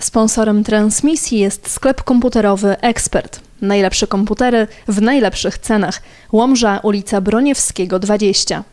Sponsorem transmisji jest sklep komputerowy Ekspert. Najlepsze komputery w najlepszych cenach. Łomża, ulica Broniewskiego 20.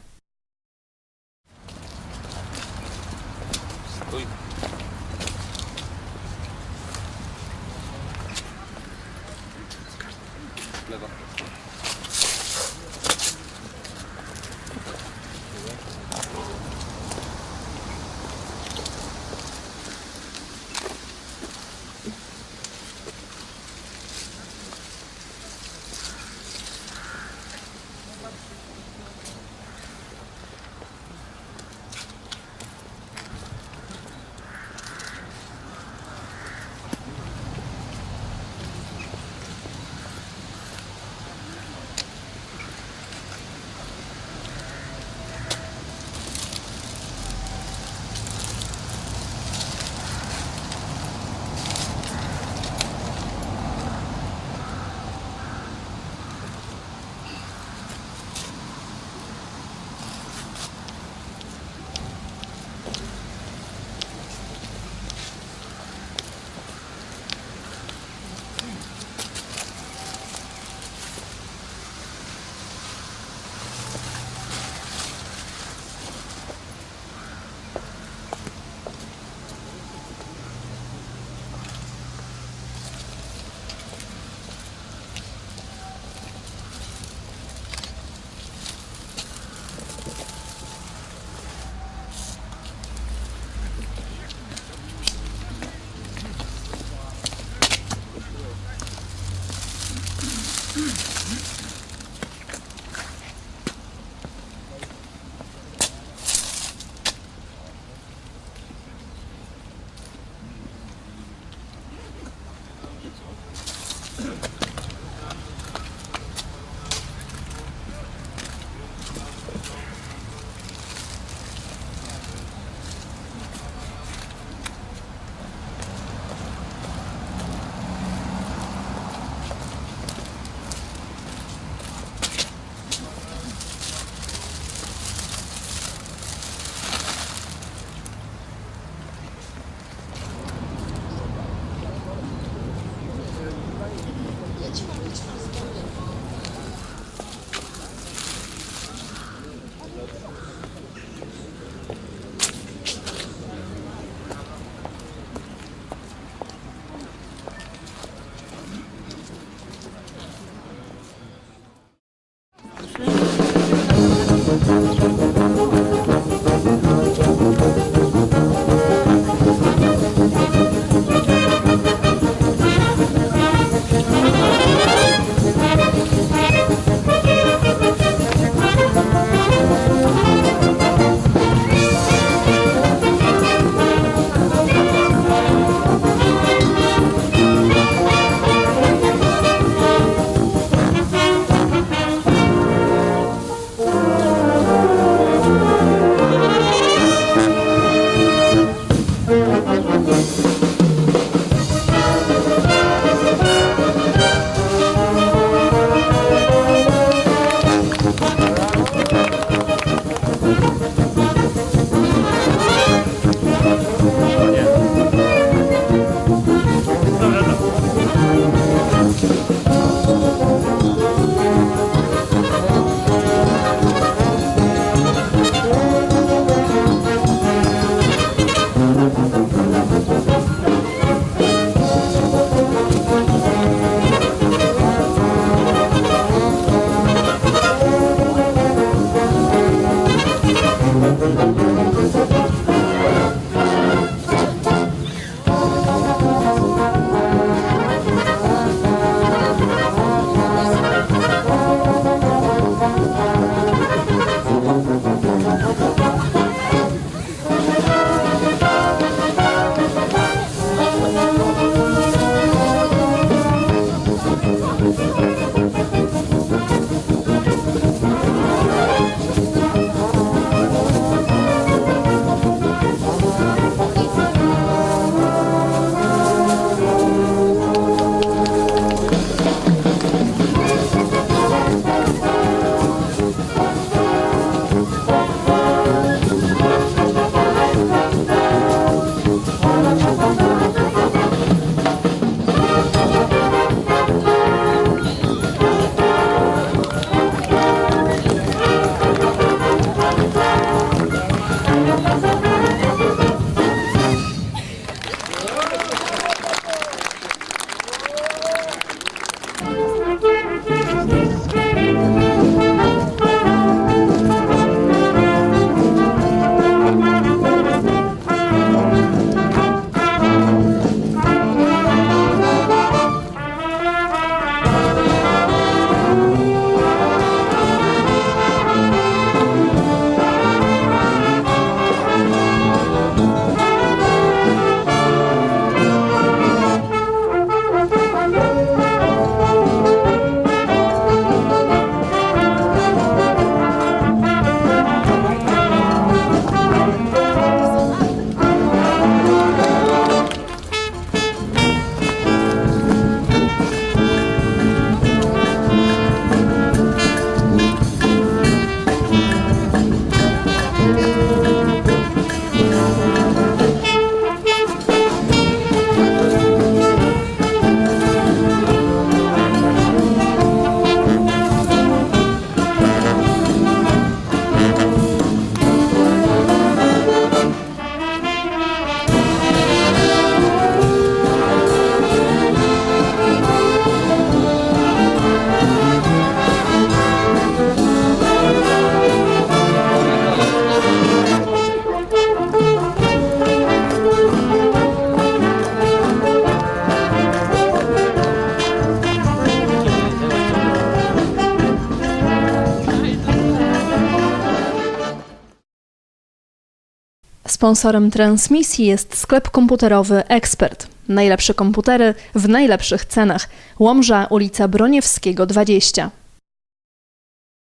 Sponsorem transmisji jest sklep komputerowy Ekspert. Najlepsze komputery w najlepszych cenach. Łomża, ulica Broniewskiego 20.